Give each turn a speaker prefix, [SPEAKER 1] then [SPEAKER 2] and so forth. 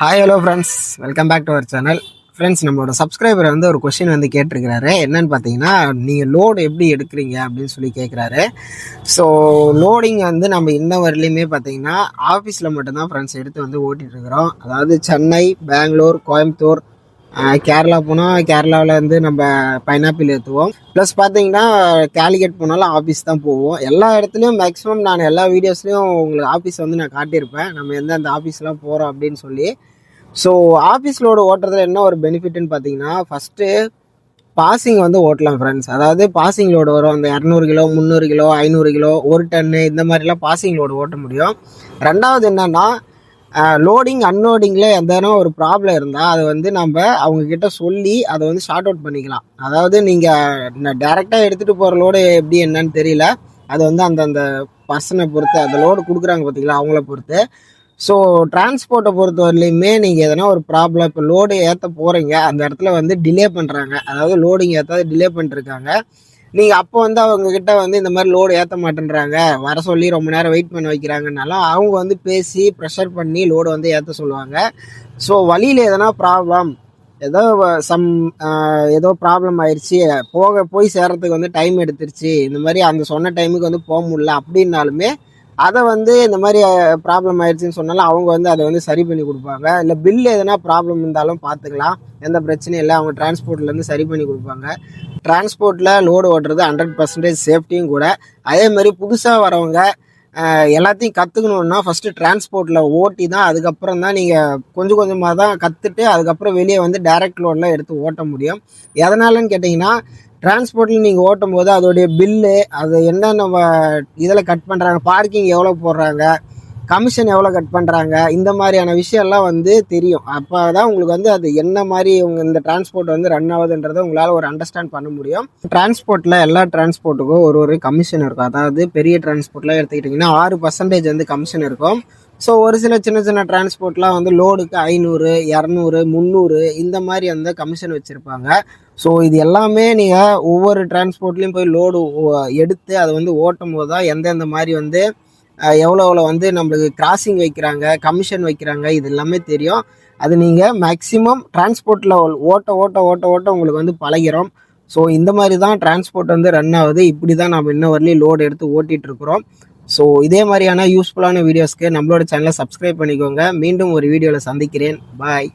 [SPEAKER 1] Hi hello friends welcome back to our channel friends நம்மளோட subscriber வந்து ஒரு question வந்து கேட்டிருக்கிறாரு. என்னன்னு பார்த்தீங்கன்னா நீங்கள் லோடு எப்படி எடுக்கிறீங்க அப்படின்னு சொல்லி கேட்குறாரு. ஸோ லோடிங் வந்து நம்ம இன்ன வரலையுமே பார்த்தீங்கன்னா ஆஃபீஸில் மட்டும்தான் ஃப்ரெண்ட்ஸ் எடுத்து வந்து ஓட்டிகிட்டு இருக்கிறோம். அதாவது சென்னை பெங்களூர் கோயம்புத்தூர் கேரளா போனால் கேரளாவில் வந்து நம்ம பைனாப்பிள் ஏற்றுவோம் ப்ளஸ் பார்த்தீங்கன்னா கேலிகேட் போனாலும் ஆஃபீஸ் தான் போவோம். எல்லா இடத்துலையும் மேக்ஸிமம் நான் எல்லா வீடியோஸ்லையும் உங்களுக்கு ஆஃபீஸ் வந்து நான் காட்டியிருப்பேன். நம்ம எந்தெந்த ஆஃபீஸ்லாம் போகிறோம் அப்படின்னு சொல்லி. ஸோ ஆஃபீஸ் லோடு ஓட்டுறதுல என்ன ஒரு பெனிஃபிட்னு பார்த்தீங்கன்னா ஃபஸ்ட்டு பாசிங் வந்து ஓட்டலாம் ஃப்ரெண்ட்ஸ் அதாவது பாசிங் லோடு வரும். அந்த இரநூறு கிலோ முந்நூறு கிலோ ஐநூறு கிலோ ஒரு டன்னு இந்த மாதிரிலாம் பாசிங் லோடு ஓட்ட முடியும். ரெண்டாவது என்னென்னா லோடிங் அன்லோடிங்கில் எதனா ஒரு ப்ராப்ளம் இருந்தால் அதை வந்து நம்ம அவங்கக்கிட்ட சொல்லி அதை வந்து ஷார்ட் அவுட் பண்ணிக்கலாம். அதாவது நீங்கள் டேரெக்டாக எடுத்துகிட்டு போகிற லோடு எப்படி என்னன்னு தெரியல. அது வந்து அந்தந்த பர்சனை பொறுத்து அந்த லோடு கொடுக்குறாங்க பார்த்தீங்களா அவங்கள பொறுத்து. ஸோ டிரான்ஸ்போர்ட்டை பொறுத்த வரலையுமே நீங்கள் எதனா ஒரு ப்ராப்ளம் இப்போ லோடு ஏற்ற போகிறீங்க அந்த இடத்துல வந்து டிலே பண்ணுறாங்க அதாவது லோடிங் ஏற்றாது டிலே பண்ணிட்டுருக்காங்க நீங்கள் அப்போ வந்து அவங்க கிட்ட வந்து இந்த மாதிரி லோடு ஏற்ற மாட்டேன்றாங்க. வர சொல்லி ரொம்ப நேரம் வெயிட் பண்ண வைக்கிறாங்கனாலும் அவங்க வந்து பேசி ப்ரெஷர் பண்ணி லோடு வந்து ஏற்ற சொல்லுவாங்க. ஸோ வழியில் எதனா ப்ராப்ளம் ஏதோ சம் ஏதோ ப்ராப்ளம் ஆயிடுச்சு போக போய் சேர்றதுக்கு வந்து டைம் எடுத்துருச்சு இந்த மாதிரி அந்த சொன்ன டைமுக்கு வந்து போக முடியல அப்படின்னாலுமே அதை வந்து இந்த மாதிரி ப்ராப்ளம் ஆயிடுச்சுன்னு சொன்னாலும் அவங்க வந்து அதை வந்து சரி பண்ணி கொடுப்பாங்க. இல்லை பில் எதனா ப்ராப்ளம் இருந்தாலும் பார்த்துக்கலாம் எந்த பிரச்சனையும் இல்லை. அவங்க டிரான்ஸ்போர்ட்லேருந்து சரி பண்ணி கொடுப்பாங்க. டிரான்ஸ்போர்ட்டில் லோடு ஓட்டுறது ஹண்ட்ரட் பர்சன்டேஜ் சேஃப்டியும் கூட. அதே மாதிரி புதுசாக வரவங்க எல்லாத்தையும் கற்றுக்கணுன்னா ஃபஸ்ட்டு டிரான்ஸ்போர்ட்டில் ஓட்டி தான் அதுக்கப்புறம் தான் நீங்கள் கொஞ்சம் கொஞ்சமாக தான் கற்றுட்டு அதுக்கப்புறம் வெளியே வந்து டைரக்ட் லோடெலாம் எடுத்து ஓட்ட முடியும். எதனாலன்னு கேட்டிங்கன்னா டிரான்ஸ்போர்ட்டில் நீங்கள் ஓட்டும் போது அதோடைய பில்லு அது என்னென்ன இதில் கட் பண்ணுறாங்க பார்க்கிங் எவ்வளோ போடுறாங்க கமிஷன் எவ்வளோ கட் பண்ணுறாங்க இந்த மாதிரியான விஷயம்லாம் வந்து தெரியும். அப்போ தான் உங்களுக்கு வந்து அது என்ன மாதிரி உங்கள் இந்த டிரான்ஸ்போர்ட் வந்து ரன் ஆகுதுன்றதை உங்களால் ஒரு அண்டர்ஸ்டாண்ட் பண்ண முடியும். டிரான்ஸ்போர்ட்டில் எல்லா டிரான்ஸ்போர்ட்டுக்கும் ஒரு ஒரு கமிஷன் இருக்கும். அதாவது பெரிய டிரான்ஸ்போர்ட்லாம் எடுத்துக்கிட்டிங்கன்னா ஆறு பர்சன்டேஜ் வந்து கமிஷன் இருக்கும். ஸோ ஒரு சில சின்ன சின்ன டிரான்ஸ்போர்ட்லாம் வந்து லோடுக்கு ஐநூறு இரநூறு முந்நூறு இந்த மாதிரி வந்து கமிஷன் வச்சுருப்பாங்க. ஸோ இது எல்லாமே நீங்கள் ஒவ்வொரு டிரான்ஸ்போர்ட்லேயும் போய் லோடு எடுத்து அதை வந்து ஓட்டும் போது தான் எந்தெந்த மாதிரி வந்து எவ்வளோ எவ்வளோ வந்து நம்மளுக்கு கிராசிங் வைக்கிறாங்க கமிஷன் வைக்கிறாங்க இது எல்லாமே தெரியும். அது நீங்கள் மேக்ஸிமம் டிரான்ஸ்போர்ட்டில் ஓட்ட ஓட்ட ஓட்ட ஓட்ட உங்களுக்கு வந்து பழகிறோம். ஸோ இந்த மாதிரி தான் டிரான்ஸ்போர்ட் வந்து ரன் ஆகுது. இப்படி தான் நம்ம இன்ன வரலையும் லோடு எடுத்து ஓட்டிகிட்டு இருக்கிறோம் ஸோ இதே மாதிரியான யூஸ்ஃபுல்லான வீடியோஸ்க்கு நம்மளோட சேனலை சப்ஸ்கிரைப் பண்ணிக்கோங்க. மீண்டும் ஒரு வீடியோவில் சந்திக்கிறேன். பாய்